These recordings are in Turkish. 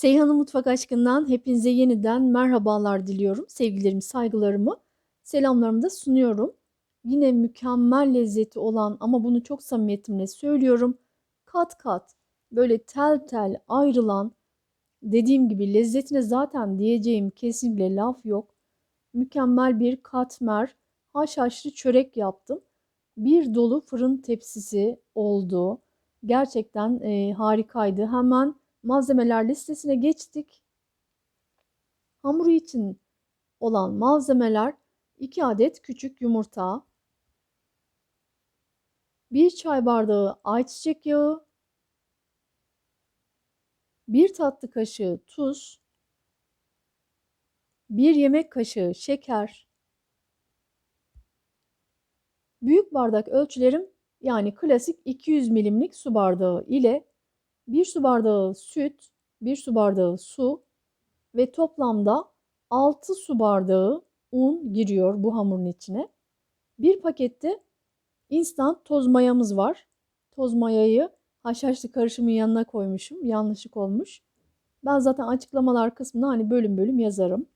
Seyhan'ın Mutfak Aşkı'ndan hepinize yeniden merhabalar diliyorum. Sevgilerimi, saygılarımı, selamlarımı da sunuyorum. Yine mükemmel lezzeti olan ama bunu çok samimiyetimle söylüyorum. Kat kat böyle tel tel ayrılan dediğim gibi lezzetine zaten diyeceğim kesinlikle laf yok. Mükemmel bir katmer haşhaşlı çörek yaptım. Bir dolu fırın tepsisi oldu. Gerçekten e, harikaydı. Hemen malzemeler listesine geçtik. Hamuru için olan malzemeler 2 adet küçük yumurta, 1 çay bardağı ayçiçek yağı, 1 tatlı kaşığı tuz, 1 yemek kaşığı şeker, büyük bardak ölçülerim yani klasik 200 milimlik su bardağı ile 1 su bardağı süt, 1 su bardağı su ve toplamda 6 su bardağı un giriyor bu hamurun içine. Bir pakette instant toz mayamız var. Toz mayayı haşhaşlı karışımın yanına koymuşum. Yanlışlık olmuş. Ben zaten açıklamalar kısmına hani bölüm bölüm yazarım.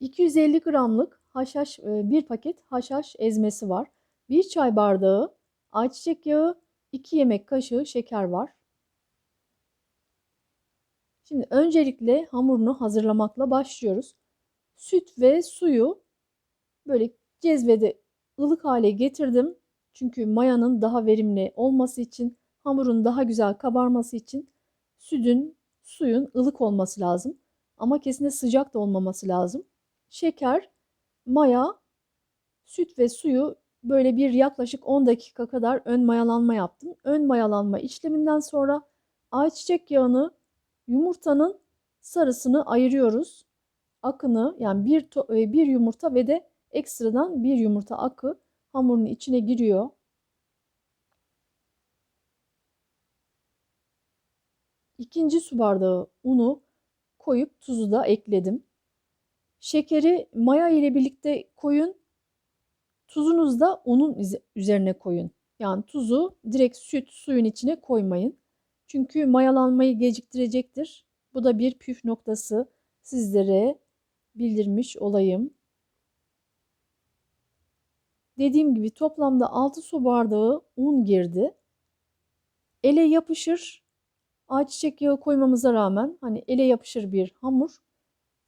250 gramlık haşhaş bir paket haşhaş ezmesi var. 1 çay bardağı ayçiçek yağı, 2 yemek kaşığı şeker var. Şimdi öncelikle hamurunu hazırlamakla başlıyoruz. Süt ve suyu böyle cezvede ılık hale getirdim. Çünkü mayanın daha verimli olması için, hamurun daha güzel kabarması için sütün, suyun ılık olması lazım. Ama kesinlikle sıcak da olmaması lazım. Şeker, maya, süt ve suyu böyle bir yaklaşık 10 dakika kadar ön mayalanma yaptım. Ön mayalanma işleminden sonra ayçiçek yağını yumurtanın sarısını ayırıyoruz. Akını yani bir, e, bir yumurta ve de ekstradan bir yumurta akı hamurun içine giriyor. İkinci su bardağı unu koyup tuzu da ekledim. Şekeri maya ile birlikte koyun. Tuzunuzu da unun üzerine koyun. Yani tuzu direkt süt suyun içine koymayın. Çünkü mayalanmayı geciktirecektir. Bu da bir püf noktası sizlere bildirmiş olayım. Dediğim gibi toplamda 6 su bardağı un girdi. Ele yapışır. Ayçiçek yağı koymamıza rağmen hani ele yapışır bir hamur.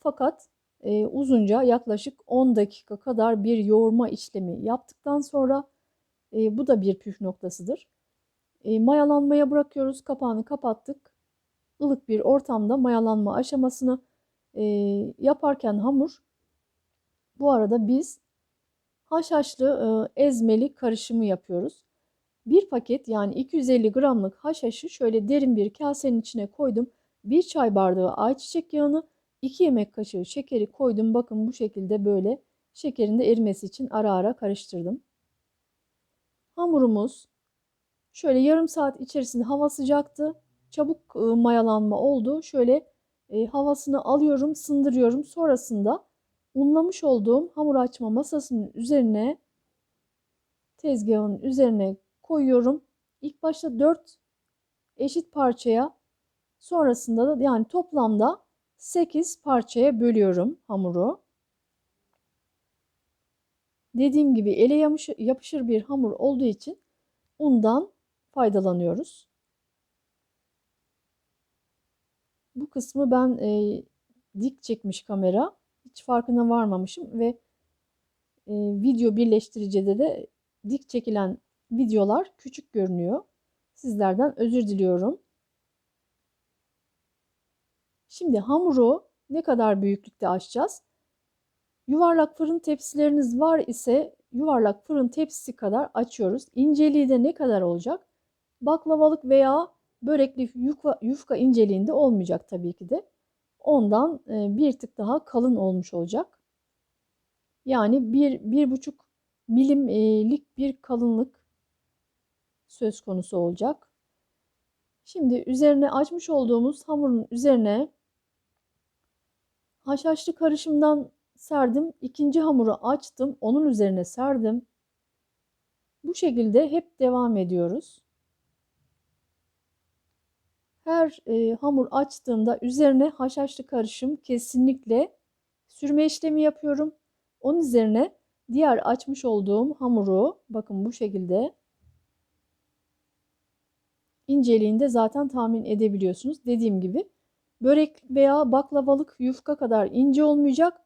Fakat e, uzunca yaklaşık 10 dakika kadar bir yoğurma işlemi yaptıktan sonra e, bu da bir püf noktasıdır. E, mayalanmaya bırakıyoruz. Kapağını kapattık. Ilık bir ortamda mayalanma aşamasını e, yaparken hamur bu arada biz haşhaşlı e, ezmeli karışımı yapıyoruz. Bir paket yani 250 gramlık haşhaşı şöyle derin bir kasenin içine koydum. Bir çay bardağı ayçiçek yağını 2 yemek kaşığı şekeri koydum. Bakın bu şekilde böyle şekerin de erimesi için ara ara karıştırdım. Hamurumuz şöyle yarım saat içerisinde hava sıcaktı. Çabuk mayalanma oldu. Şöyle e, havasını alıyorum, sındırıyorum. Sonrasında unlamış olduğum hamur açma masasının üzerine tezgahın üzerine koyuyorum. İlk başta 4 eşit parçaya sonrasında da yani toplamda 8 parçaya bölüyorum hamuru. Dediğim gibi ele yapışır bir hamur olduğu için undan faydalanıyoruz. Bu kısmı ben e, dik çekmiş kamera. Hiç farkına varmamışım ve e, video birleştiricide de dik çekilen videolar küçük görünüyor. Sizlerden özür diliyorum. Şimdi hamuru ne kadar büyüklükte açacağız? Yuvarlak fırın tepsileriniz var ise yuvarlak fırın tepsisi kadar açıyoruz. İnceliği de ne kadar olacak? Baklavalık veya börekli yufka, yufka inceliğinde olmayacak tabii ki de. Ondan e, bir tık daha kalın olmuş olacak. Yani bir, bir buçuk milimlik bir kalınlık söz konusu olacak. Şimdi üzerine açmış olduğumuz hamurun üzerine haşhaşlı karışımdan serdim. İkinci hamuru açtım. Onun üzerine serdim. Bu şekilde hep devam ediyoruz. Her e, hamur açtığımda üzerine haşhaşlı karışım kesinlikle sürme işlemi yapıyorum. Onun üzerine diğer açmış olduğum hamuru bakın bu şekilde inceliğinde zaten tahmin edebiliyorsunuz. Dediğim gibi börek veya baklavalık yufka kadar ince olmayacak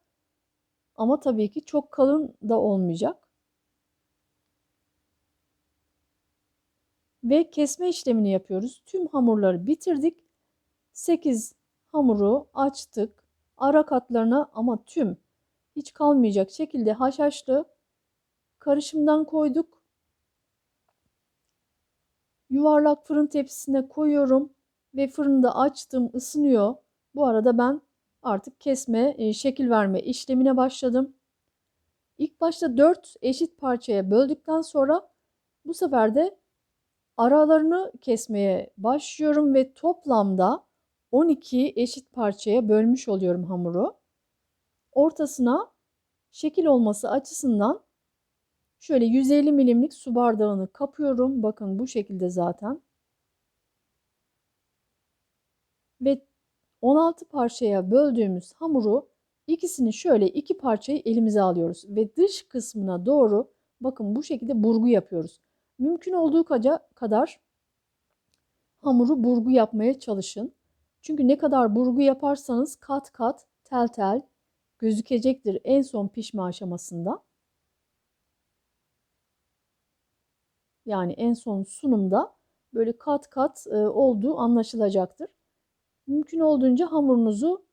ama tabii ki çok kalın da olmayacak. Ve kesme işlemini yapıyoruz. Tüm hamurları bitirdik. 8 hamuru açtık. Ara katlarına ama tüm hiç kalmayacak şekilde haşhaşlı karışımdan koyduk. Yuvarlak fırın tepsisine koyuyorum ve fırında açtım, ısınıyor. Bu arada ben artık kesme, e, şekil verme işlemine başladım. İlk başta 4 eşit parçaya böldükten sonra bu sefer de aralarını kesmeye başlıyorum ve toplamda 12 eşit parçaya bölmüş oluyorum hamuru. Ortasına şekil olması açısından şöyle 150 milimlik su bardağını kapıyorum. Bakın bu şekilde zaten. Ve 16 parçaya böldüğümüz hamuru ikisini şöyle iki parçayı elimize alıyoruz ve dış kısmına doğru bakın bu şekilde burgu yapıyoruz. Mümkün olduğu kadar hamuru burgu yapmaya çalışın. Çünkü ne kadar burgu yaparsanız kat kat tel tel gözükecektir en son pişme aşamasında. Yani en son sunumda böyle kat kat e, olduğu anlaşılacaktır. Mümkün olduğunca hamurunuzu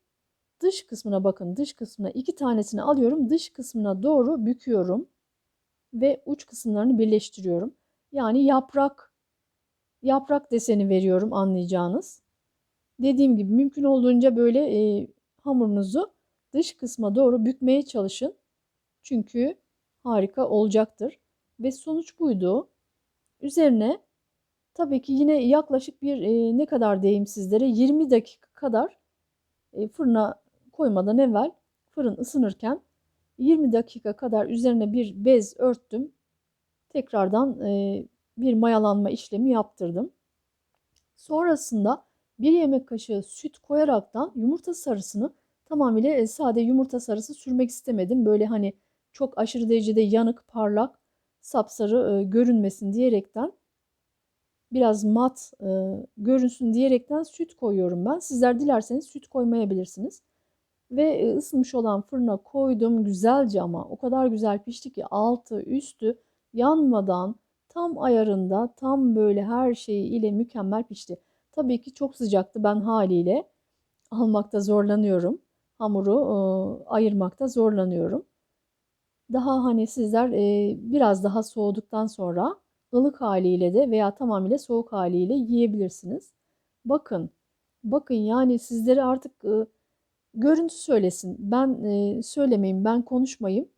dış kısmına bakın. Dış kısmına iki tanesini alıyorum. Dış kısmına doğru büküyorum. Ve uç kısımlarını birleştiriyorum. Yani yaprak yaprak deseni veriyorum anlayacağınız. Dediğim gibi mümkün olduğunca böyle e, hamurunuzu dış kısma doğru bükmeye çalışın. Çünkü harika olacaktır. Ve sonuç buydu. Üzerine tabii ki yine yaklaşık bir e, ne kadar diyeyim sizlere 20 dakika kadar e, fırına koymadan evvel fırın ısınırken 20 dakika kadar üzerine bir bez örttüm. Tekrardan e, bir mayalanma işlemi yaptırdım. Sonrasında bir yemek kaşığı süt koyaraktan yumurta sarısını tamamıyla e, sade yumurta sarısı sürmek istemedim. Böyle hani çok aşırı derecede yanık, parlak, sapsarı e, görünmesin diyerekten biraz mat e, görünsün diyerekten süt koyuyorum ben. Sizler dilerseniz süt koymayabilirsiniz. Ve e, ısınmış olan fırına koydum güzelce ama o kadar güzel pişti ki altı üstü yanmadan tam ayarında tam böyle her şeyi ile mükemmel pişti. Tabii ki çok sıcaktı ben haliyle almakta zorlanıyorum. Hamuru e, ayırmakta zorlanıyorum. Daha hani sizler e, biraz daha soğuduktan sonra ılık haliyle de veya tamamıyla soğuk haliyle yiyebilirsiniz. Bakın, bakın yani sizlere artık e, görüntü söylesin. Ben e, söylemeyeyim, ben konuşmayayım.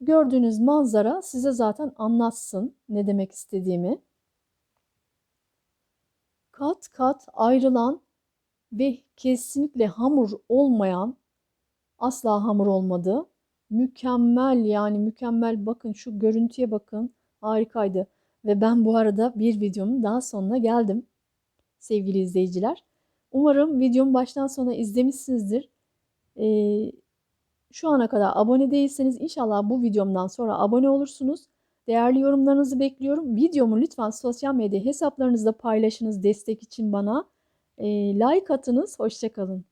Gördüğünüz manzara size zaten anlatsın ne demek istediğimi. Kat kat ayrılan ve kesinlikle hamur olmayan, asla hamur olmadı. Mükemmel yani mükemmel bakın şu görüntüye bakın harikaydı. Ve ben bu arada bir videomun daha sonuna geldim sevgili izleyiciler. Umarım videomu baştan sona izlemişsinizdir. Ee, şu ana kadar abone değilseniz inşallah bu videomdan sonra abone olursunuz. Değerli yorumlarınızı bekliyorum. Videomu lütfen sosyal medya hesaplarınızda paylaşınız destek için bana. E, like atınız. Hoşçakalın.